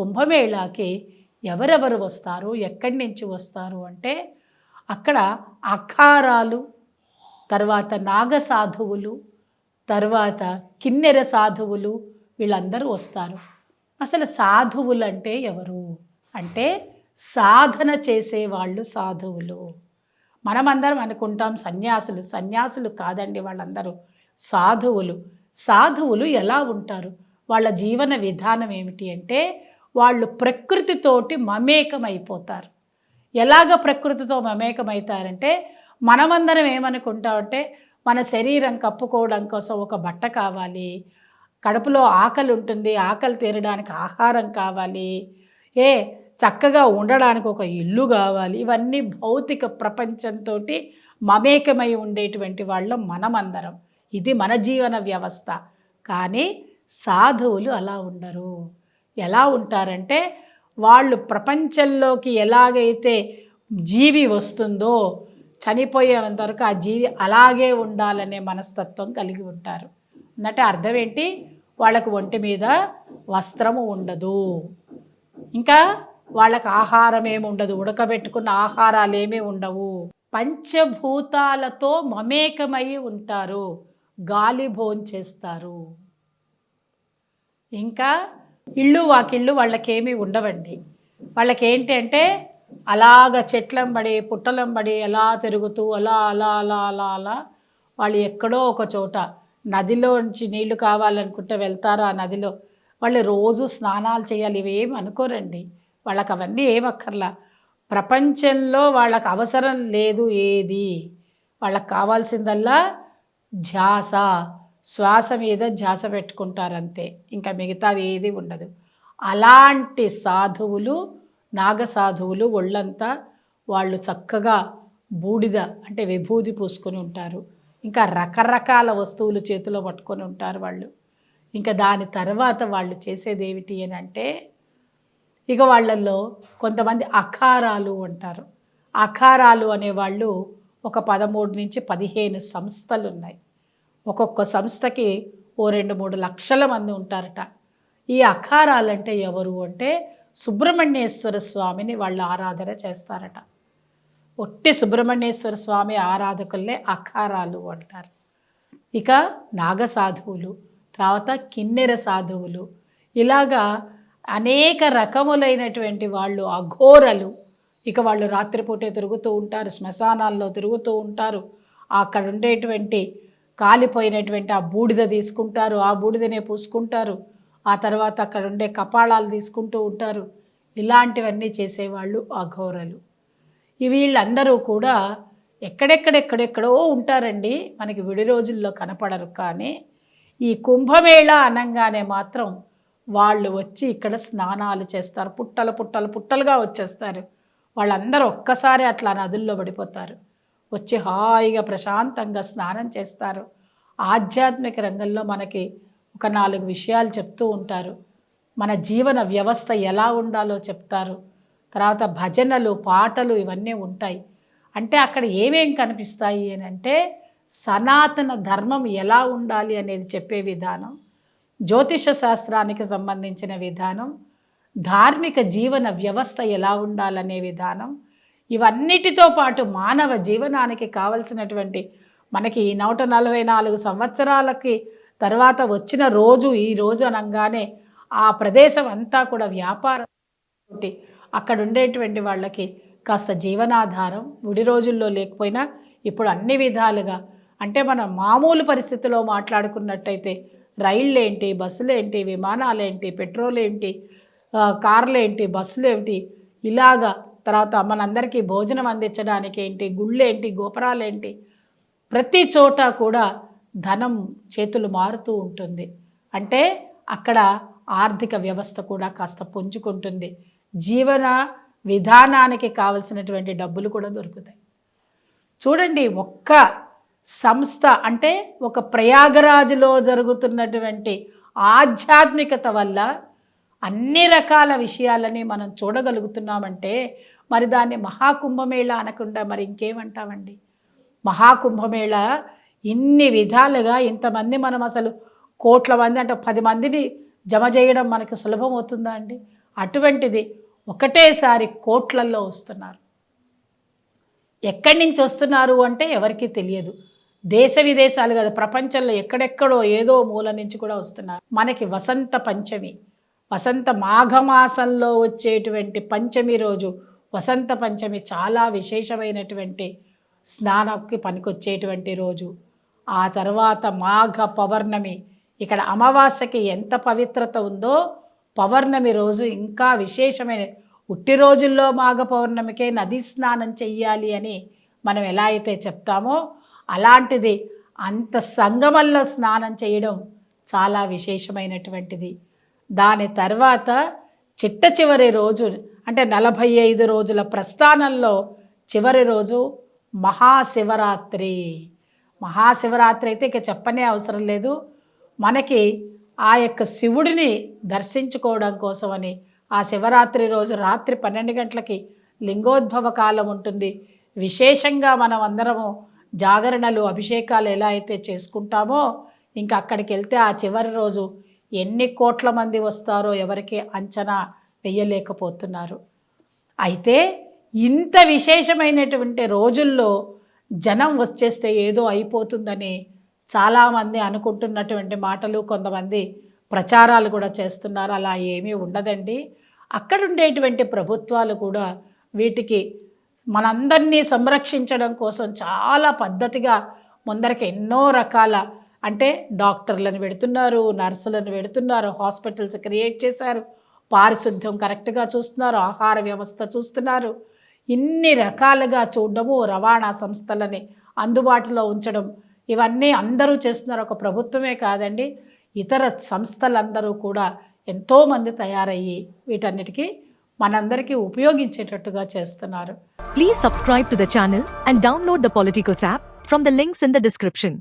కుంభమేళాకి ఎవరెవరు వస్తారు? ఎక్కడి నుంచి వస్తారు? అంటే అక్కడ అఖారాలు తర్వాత నాగ సాధువులు తర్వాత కిన్నెర సాధువులు వీళ్ళందరూ వస్తారు. అసలు సాధువులు అంటే ఎవరు? అంటే సాధన చేసేవాళ్ళు సాధువులు. మనమందరం అనుకుంటాం సన్యాసులు. సన్యాసులు కాదండి వాళ్ళందరూ. సాధువులు. సాధువులు ఎలా ఉంటారు? వాళ్ళ జీవన విధానం ఏమిటి అంటే వాళ్ళు ప్రకృతితోటి మమేకమైపోతారు. ఎలాగ ప్రకృతితో మమేకమవుతారంటే మనమందరం ఏమనుకుంటామంటే మన శరీరం కప్పుకోవడం కోసం ఒక బట్ట కావాలి కడుపులో ఆకలి ఉంటుంది ఆకలి తీరడానికి ఆహారం కావాలి ఏ చక్కగా ఉండడానికి ఒక ఇల్లు కావాలి ఇవన్నీ భౌతిక ప్రపంచంతో మమేకమై ఉండేటువంటి వాళ్ళం మనమందరం. ఇది మన జీవన వ్యవస్థ. కానీ సాధువులు అలా ఉండరు. ఎలా ఉంటారంటే వాళ్ళు ప్రపంచంలోకి ఎలాగైతే జీవి వస్తుందో చనిపోయేంత వరకు ఆ జీవి అలాగే ఉండాలనే మనస్తత్వం కలిగి ఉంటారు. అంటే అర్థం ఏంటి? వాళ్ళకు ఒంటి మీద వస్త్రము ఉండదు. ఇంకా వాళ్ళకి ఆహారం ఏమి ఉండదు. ఉడకబెట్టుకున్న ఆహారాలు ఏమీ ఉండవు. పంచభూతాలతో మమేకమై ఉంటారు. గాలి భోంచేస్తారు. ఇంకా ఇళ్ళు వాకిళ్ళు వాళ్ళకేమీ ఉండవండి. వాళ్ళకి అంటే అలాగ చెట్లంబడి పుట్టలంబడి అలా తిరుగుతూ అలా అలా అలా అలా అలా వాళ్ళు ఎక్కడో ఒక చోట నదిలో నుంచి నీళ్ళు కావాలనుకుంటే వెళ్తారు ఆ నదిలో? వాళ్ళు రోజు స్నానాలు చేయాలి. ఇవేం అనుకోరండి. వాళ్ళకి అవన్నీ ఏమక్కర్లా ప్రపంచంలో వాళ్ళకి అవసరం లేదు ఏది. వాళ్ళకి కావాల్సిందల్లా ధ్యాస. శ్వాస మీద ధ్యాస పెట్టుకుంటారంతే. ఇంకా మిగతావి ఏది ఉండదు. అలాంటి సాధువులు నాగ సాధువులు ఒళ్ళంతా వాళ్ళు చక్కగా బూడిద అంటే విభూది పూసుకొని ఉంటారు. ఇంకా రకరకాల వస్తువులు చేతిలో పట్టుకొని ఉంటారు వాళ్ళు. ఇంకా దాని తర్వాత వాళ్ళు చేసేది ఏమిటి అని అంటే ఇక వాళ్ళల్లో కొంతమంది అఖారాలు అంటారు. అఖారాలు అనేవాళ్ళు ఒక పదమూడు నుంచి పదిహేను సంస్థలు ఉన్నాయి ఒక్కొక్క సంస్థకి ఓ రెండు మూడు లక్షల మంది ఉంటారట. ఈ అఖారాలంటే ఎవరు అంటే సుబ్రహ్మణ్యేశ్వర స్వామిని వాళ్ళు ఆరాధన చేస్తారట. ఒట్టి సుబ్రహ్మణ్యేశ్వర స్వామి ఆరాధకులే అఖారాలు అంటారు. ఇక నాగసాధువులు తర్వాత కిన్నెర సాధువులు ఇలాగా అనేక రకములైనటువంటి వాళ్ళు అఘోరలు. ఇక వాళ్ళు రాత్రిపూటే తిరుగుతూ ఉంటారు శ్మశానాల్లో తిరుగుతూ ఉంటారు. అక్కడ ఉండేటువంటి కాలిపోయినటువంటి ఆ బూడిద తీసుకుంటారు ఆ బూడిదనే పూసుకుంటారు. ఆ తర్వాత అక్కడ ఉండే కపాళాలు తీసుకుంటూ ఉంటారు. ఇలాంటివన్నీ చేసేవాళ్ళు అఘోరలు. వీళ్ళందరూ కూడా ఎక్కడెక్కడెక్కడెక్కడో ఉంటారండి. మనకి విడి రోజుల్లో కనపడరు కానీ ఈ కుంభమేళ అనగానే మాత్రం వాళ్ళు వచ్చి ఇక్కడ స్నానాలు చేస్తారు. పుట్టలు పుట్టలు పుట్టలుగా వచ్చేస్తారు. వాళ్ళందరూ ఒక్కసారి అట్లా నదుల్లో పడిపోతారు. వచ్చి హాయిగా ప్రశాంతంగా స్నానం చేస్తారు. ఆధ్యాత్మిక రంగంలో మనకి ఒక నాలుగు విషయాలు చెప్తూ ఉంటారు. మన జీవన వ్యవస్థ ఎలా ఉండాలో చెప్తారు. తర్వాత భజనలు పాటలు ఇవన్నీ ఉంటాయి. అంటే అక్కడ ఏమేం కనిపిస్తాయి అని అంటే సనాతన ధర్మం ఎలా ఉండాలి అనేది చెప్పే విధానం జ్యోతిష శాస్త్రానికి సంబంధించిన విధానం ధార్మిక జీవన వ్యవస్థ ఎలా ఉండాలనే విధానం ఇవన్నిటితో పాటు మానవ జీవనానికి కావలసినటువంటి మనకి ఈ నూట నలభై నాలుగు సంవత్సరాలకి తర్వాత వచ్చిన రోజు ఈ రోజు అనగానే ఆ ప్రదేశం అంతా కూడా వ్యాపారం. అక్కడ ఉండేటువంటి వాళ్ళకి కాస్త జీవనాధారం ముడి రోజుల్లో లేకపోయినా ఇప్పుడు అన్ని విధాలుగా అంటే మనం మామూలు పరిస్థితిలో మాట్లాడుకున్నట్టయితే రైళ్ళేంటి బస్సులేంటి విమానాలేంటి విమానాలు ఏంటి పెట్రోల్ ఏంటి కార్లేంటి కార్లు ఏంటి బస్సులు ఇలాగా తర్వాత మనందరికీ భోజనం అందించడానికి ఏంటి? గుళ్ళు ఏంటి ప్రతి చోట కూడా ధనం చేతులు మారుతూ ఉంటుంది. అంటే అక్కడ ఆర్థిక వ్యవస్థ కూడా కాస్త పుంజుకుంటుంది. జీవన విధానానికి కావలసినటువంటి డబ్బులు కూడా దొరుకుతాయి. చూడండి ఒక్క సంస్థ అంటే ఒక ప్రయాగరాజులో జరుగుతున్నటువంటి ఆధ్యాత్మికత వల్ల అన్ని రకాల విషయాలని మనం చూడగలుగుతున్నామంటే మరి దాన్ని మహాకుంభమేళ అనకుండా మరి ఇంకేమంటామండి? మహాకుంభమేళ ఇన్ని విధాలుగా ఇంతమంది మనం అసలు కోట్ల మంది అంటే పది మందిని జమ చేయడం మనకి సులభం అవుతుందా అండి? అటువంటిది ఒకటేసారి కోట్లల్లో వస్తున్నారు. ఎక్కడి నుంచి వస్తున్నారు అంటే ఎవరికీ తెలియదు. దేశ విదేశాలు కదా ప్రపంచంలో ఎక్కడెక్కడో ఏదో మూల నుంచి కూడా వస్తున్నారు. మనకి వసంత పంచమి. వసంత మాఘమాసంలో వచ్చేటువంటి పంచమి రోజు వసంత పంచమి చాలా విశేషమైనటువంటి స్నానంకి పనికొచ్చేటువంటి రోజు. ఆ తర్వాత మాఘ పౌర్ణమి. ఇక్కడ అమావాస్యకి ఎంత పవిత్రత ఉందో పౌర్ణమి రోజు ఇంకా విశేషమైన ఉట్టి రోజుల్లో మాఘ పౌర్ణమికే నది స్నానం చెయ్యాలి అని మనం ఎలా అయితే చెప్తామో అలాంటిది అంత సంగమంలో స్నానం చేయడం చాలా విశేషమైనటువంటిది. దాని తర్వాత చిట్ట చివరి రోజు అంటే నలభై ఐదు రోజుల ప్రస్థానంలో చివరి రోజు మహాశివరాత్రి. మహాశివరాత్రి అయితే ఇక చెప్పనే అవసరం లేదు. మనకి ఆ యొక్క శివుడిని దర్శించుకోవడం కోసమని ఆ శివరాత్రి రోజు రాత్రి పన్నెండు గంటలకి లింగోద్భవ కాలం ఉంటుంది. విశేషంగా మనం అందరము జాగరణలు అభిషేకాలు ఎలా అయితే చేసుకుంటామో ఇంకా అక్కడికి వెళ్తే ఆ చివరి రోజు ఎన్ని కోట్ల మంది వస్తారో ఎవరికి అంచనా వెయ్యలేకపోతున్నారు అయితే ఇంత విశేషమైనటువంటి రోజుల్లో జనం వచ్చేస్తే ఏదో అయిపోతుందని చాలామంది అనుకుంటున్నటువంటి మాటలు కొంతమంది ప్రచారాలు కూడా చేస్తున్నారు. అలా ఏమీ ఉండదండి. అక్కడ ఉండేటువంటి ప్రభుత్వాలు కూడా వీటికి మనందరినీ సంరక్షించడం కోసం చాలా పద్ధతిగా ముందరికి ఎన్నో రకాల అంటే డాక్టర్లను పెడుతున్నారు నర్సులను పెడుతున్నారు హాస్పిటల్స్ క్రియేట్ చేశారు పారిశుద్ధ్యం కరెక్ట్గా చూస్తున్నారు ఆహార వ్యవస్థ చూస్తున్నారు. ఇన్ని రకాలుగా చూడడము రవాణా సంస్థలని అందుబాటులో ఉంచడం ఇవన్నీ అందరూ చేస్తున్నారు. ఒక ప్రభుత్వమే కాదండి ఇతర సంస్థలందరూ కూడా ఎంతోమంది తయారయ్యి వీటన్నిటికీ మనందరికీ ఉపయోగించేటట్టుగా చేస్తున్నారు. Please subscribe to the channel and download the Politicos app from the links in the description